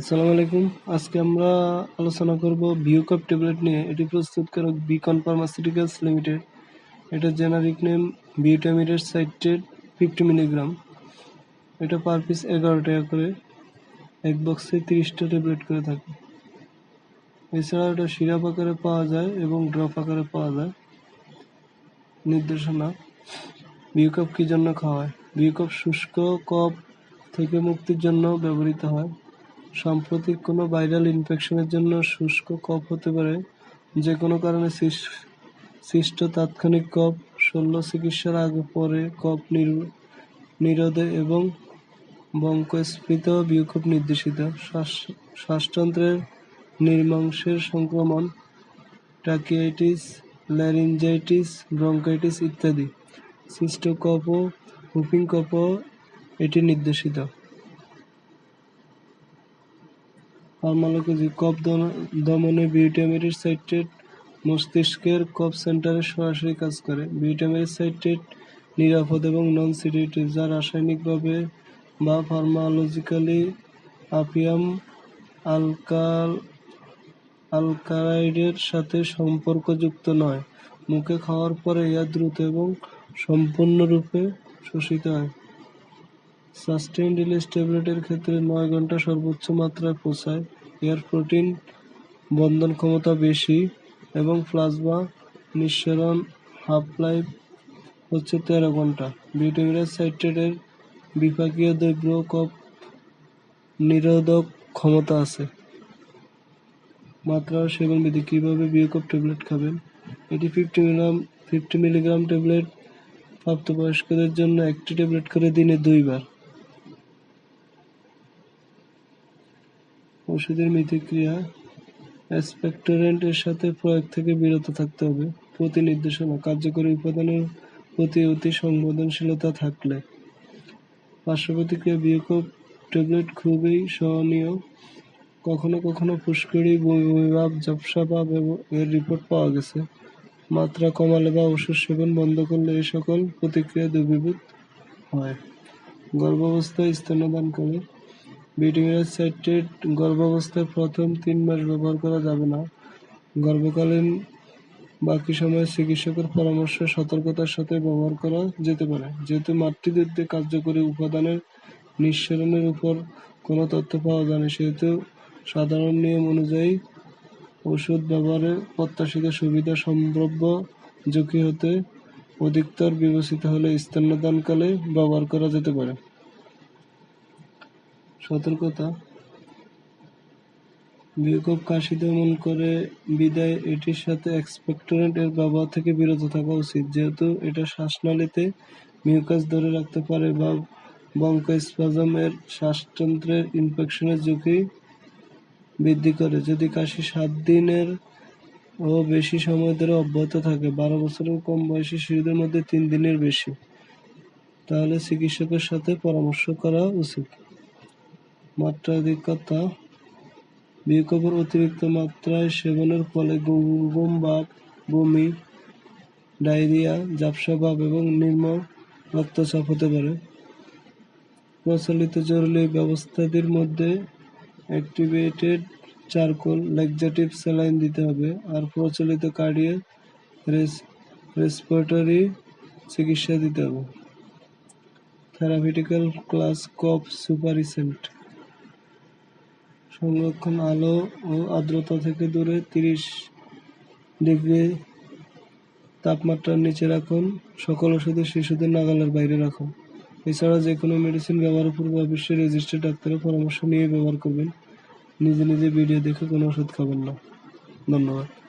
আসসালামু আলাইকুম। আজকে আমরা আলোচনা করব ভিউকাপ ট্যাবলেট নিয়ে। এটি প্রস্তুতকারক বিকন ফার্মাসিউটিক্যালস লিমিটেড এটা জেনারিক নেম বিউটামিরের সাইটেড ফিফটি মিলিগ্রাম এটা পার পিস এগারো টাকা করে। এক বক্সে তিরিশটা ট্যাবলেট করে থাকে। এছাড়া এটা সিরাপ আকারে পাওয়া যায় এবং ড্রপ আকারে পাওয়া যায়। নির্দেশনা বিউকাপ কী জন্য খাওয়া হয় বিউকাপ শুষ্ক কফ থেকে মুক্তির জন্য ব্যবহৃত হয়। সাম্প্রতিক কোনো ভাইরাল ইনফেকশনের জন্য শুষ্ক কফ হতে পারে যে কোনো কারণে সৃষ্ট তাৎক্ষণিক কফ, শল্য চিকিৎসার আগে পরে কফ নির- নিরোধে এবং বঙ্কস্ফীত বিক্ষোভ নির্দেশিত। শ্বাস- শ্বাসতন্ত্রের নির্মাংসের সংক্রমণ, ট্রাকিয়াইটিস ল্যারিঞ্জাইটিস ব্রঙ্কাইটিস ইত্যাদি। ও হুপিং কফ এটি নির্দেশিত। ফার্মাকোলজি কফ দমনে বিউটামিরিড সাইট্রেট মস্তিষ্কের কফ সেন্টারে সরাসরি কাজ করে। বিউটামিরিড সাইট্রেট নিরাপদ এবং নন সিডেটিভ যা রাসায়নিকভাবে বা ফার্মাকোলজিক্যালি আপিয়াম আলকাল আলকালাইডের সাথে সম্পর্কযুক্ত নয়। মুখে খাওয়ার পরে ইহা দ্রুত এবং সম্পূর্ণরূপে শোষিত হয়। সাস্টেইনড রিলিজ ট্যাবলেটের ক্ষেত্রে নয় ঘণ্টা সর্বোচ্চ মাত্রায় পৌঁছায়। এর প্রোটিন বন্ধন ক্ষমতা বেশি এবং প্লাজমা নিঃসরণ হাফ লাইফ হচ্ছে তেরো ঘণ্টা ভিটামিনাস সাইট্রেটের বিপাকীয় দ্রব্য কপ নিরোধক ক্ষমতা আছে। মাত্রা সেবন বিধি কীভাবে বিয়োকপ ট্যাবলেট খাবেন? এটি fifty milligram fifty milligram tablet প্রাপ্তবয়স্কদের জন্য একটি ট্যাবলেট করে দিনে দুইবার। ওষুধের মিথক্রিয়া এক্সপেক্টোরেন্ট এর সাথে প্রয়োগ থেকে বিরত থাকতে হবে। প্রতি নির্দেশনা কার্যকরী উপাদানের প্রতি অতি সংবেদনশীলতা থাকলে। পার্শ্ব প্রতিক্রিয়া বিয়োগ ট্যাবলেট খুবই সহনীয়। কখনো কখনো ফুসকুড়ি বমি বমি ভাব ঝাপসা এবং এর রিপোর্ট পাওয়া গেছে। মাত্রা কমালে বা ওষুধ সেবন বন্ধ করলে এই সকল প্রতিক্রিয়া দুর্বিভূত হয়। গর্ভাবস্থায় স্তন্যদান করে ভিটামিনাস সাইট্রেট গর্ভাবস্থায় প্রথম তিন মাস ব্যবহার করা যাবে না। গর্ভকালীন বাকি সময় চিকিৎসকের পরামর্শ সতর্কতার সাথে ব্যবহার করা যেতে পারে। যেহেতু মাতৃদুগ্ধে কার্যকরী উপাদানের নিঃসরণের উপর কোনো তথ্য পাওয়া যায়নি সেহেতু সাধারণ নিয়ম অনুযায়ী ওষুধ ব্যবহারে প্রত্যাশিত সুবিধা সম্ভাব্য ঝুঁকি হতে অধিকতর বিবেচিত হলে স্তন্যদানকালে ব্যবহার করা যেতে পারে। সতর্কতা। বিকপ কাশি দমন করে বিদায়, এটির সাথে এক্সপেক্টোরেন্ট এর ব্যবহার থেকে বিরত থাকা উচিত। যেহেতু এটা শ্বাসনালীতে মিউকাস ধরে রাখতে পারে বা বঙ্কস্পাজম এর শ্বাসতন্ত্রের ইনফেকশনের ঝুঁকি বৃদ্ধি করে। যদি কাশি সাত দিনের ও বেশি সময় ধরে অব্যাহত থাকে, বারো বছরের কম বয়সী শিশুদের মধ্যে তিন দিনের বেশি, তাহলে চিকিৎসকের সাথে পরামর্শ করা উচিত। মাত্রাধিকতা বিকপের অতিরিক্ত মাত্রায় সেবনের ফলে গুম ভাব বমি, ডায়রিয়া ঝাপসা ভাব এবং নিম্ন রক্তচাপ হতে পারে। প্রচলিত জরুরি ব্যবস্থাটির মধ্যে অ্যাক্টিভেটেড চারকোল ল্যাক্সেটিভ স্যালাইন দিতে হবে আর প্রচলিত কার্ডিয়াক রেসপিরেটরি চিকিৎসা দিতে হবে। Therapeutical class cough suppressant. সংরক্ষণ, আলো ও আর্দ্রতা থেকে দূরে তিরিশ ডিগ্রি তাপমাত্রার নিচে রাখুন। সকল ওষুধের শিশুদের নাগালের বাইরে রাখুন। এছাড়া যে কোনো মেডিসিন ব্যবহারের পূর্বে অবশ্যই রেজিস্টার্ড ডাক্তারের পরামর্শ নিয়ে ব্যবহার করবেন। নিজে নিজে ভিডিও দেখে কোনো ওষুধ খাবেন না। ধন্যবাদ।